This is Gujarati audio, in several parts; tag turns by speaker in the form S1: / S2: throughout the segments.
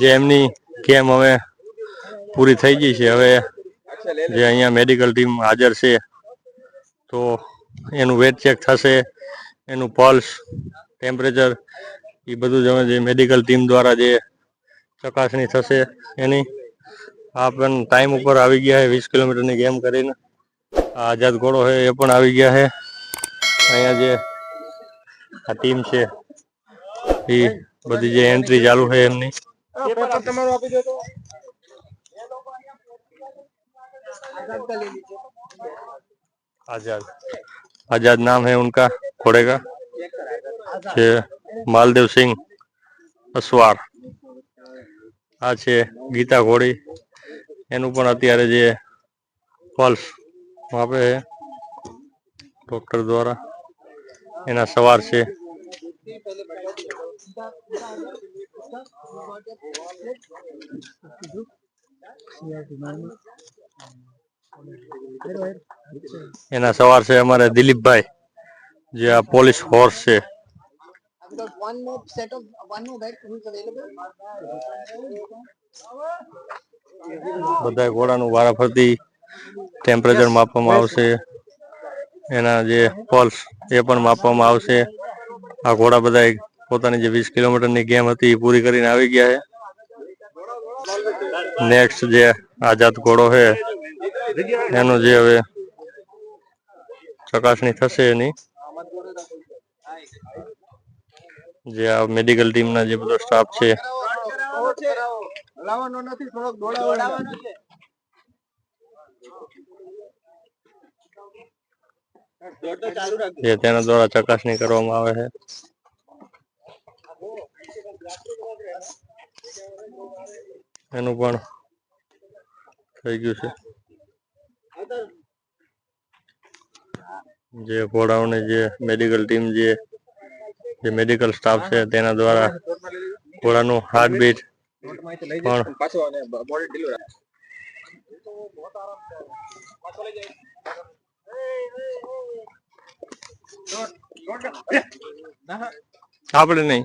S1: જે એમની ગેમ હવે પૂરી થઈ ગઈ છે. હવે જે અહીંયા મેડિકલ ટીમ હાજર છે, તો એનું વેટ ચેક થશે, એનું પલ્સ ટેમ્પરેચર એ બધું જ જે મેડિકલ ટીમ દ્વારા જે ચકાસણી થશે એની, આ પણ ટાઈમ ઉપર આવી ગયા છે, વીસ કિલોમીટરની ગેમ કરીને. આ આઝાદ ઘોડો છે, એ પણ આવી ગયા છે. અહીંયા જે આ ટીમ છે, એ બધી જે એન્ટ્રી ચાલુ છે એમની. आजाद आजाद नाम है उनका घोड़े का છે માલદેવ સિંહ અસવાર આ છે ગીતા ઘોડી એનું પણ અત્યારે જે પલ્સ માપે છે ડોક્ટર દ્વારા એના સવાર છે એના સવાર છે અમારે દિલીપભાઈ, જે આ પોલીસ હોર્સ છે
S2: one more set.
S1: બધા ઘોડાનું વારાફરતી ટેમ્પરેચર માપવામાં આવશે એના જે પલ્સ એ પણ માપવામાં આવશે આ ઘોડા બધા પોતાની જે વીસ કિલોમીટરની ગેમ હતી એ પૂરી કરીને આવી ગયા છે. નેક્સ્ટ જે આઝાદ ઘોડો છે, એનું જે હવે ચકાસણી થશે એની. જે આ મેડિકલ ટીમના જે બધો સ્ટાફ છે
S2: છે.
S1: જે તેના દ્વારા ચકાસણી કરવામાં આવે છે. એનું પણ થઈ ગયું છે. જે ઘોડાઓની જે મેડિકલ ટીમ જે જે મેડિકલ સ્ટાફ છે, તેના દ્વારા ઘોડાનું હાર્ટબીટ પણ આપણે નહીં.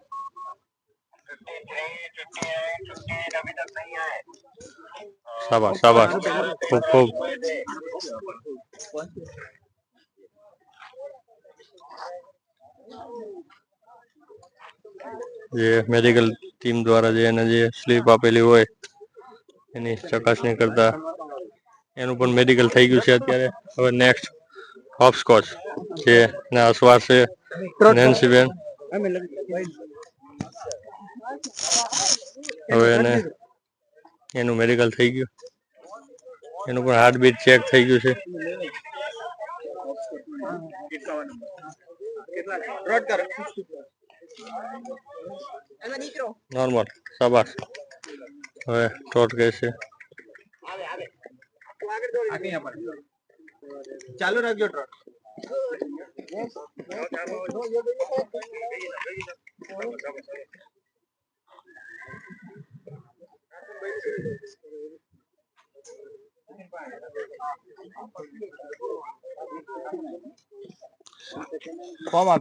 S1: શાબાશ શાબાશ. ખૂબ ખૂબ. જે મેડિકલ ટીમ દ્વારા જે એને જે સ્લીપ આપેલી હોય એની ચકાસણી કરતા એનું પણ મેડિકલ થઈ ગયું છે અત્યારે. હવે નેક્સ્ટ હોપસ્કોચ જે ના અસવાર છે નેન્સીબેન. હવે એને એનું મેડિકલ થઈ ગયું. એનું પણ હાર્ટબીટ ચેક થઈ ગયું છે. નોર્મલ શાબાશ હવે ટોટ કહેશે
S2: ચાલુ રાખજો ટ્રક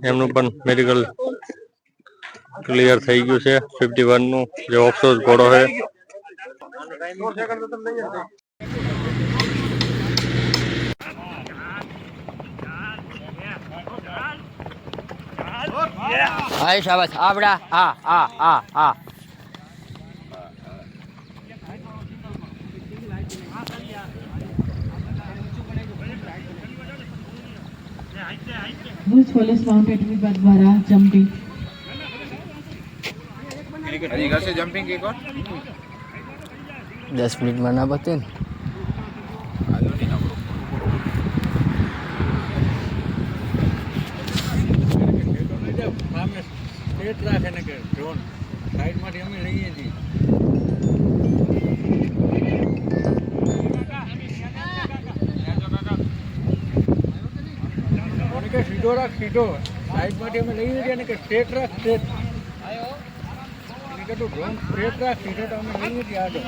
S1: એમનું પણ મેડિકલ ક્લિયર થઈ ગયું છે. ફિફ્ટી વનનું જે ઓફસોસ ઘોડો છે.
S3: હાય શાબાશ. આવડા. હા હા હા હા.
S4: ભુજ પોલીસ માઉન્ટેડ વિભાગ દ્વારા જમ્પિંગ
S5: अरे इधर से जंपिंग एक
S3: और दस मिनट मना बते
S6: સ્ટેટ રાખે ને કે ડ્રોન સાઈડમાંથી અમે લઈએ છીએ સીધો રાખ સીધો. સાઈડમાંથી અમે લઈ છીએ ને કે સ્ટ્રેટ રાખ સ્ટ્રેટ એને કે ડ્રોન સ્ટ્રેટ રાખ સીધો તો અમે લઈ આગળ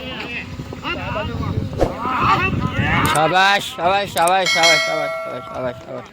S3: શાબાશ શાબાશ શાબાશ શાબાશ શાબાશ શાબાશ શાબાશ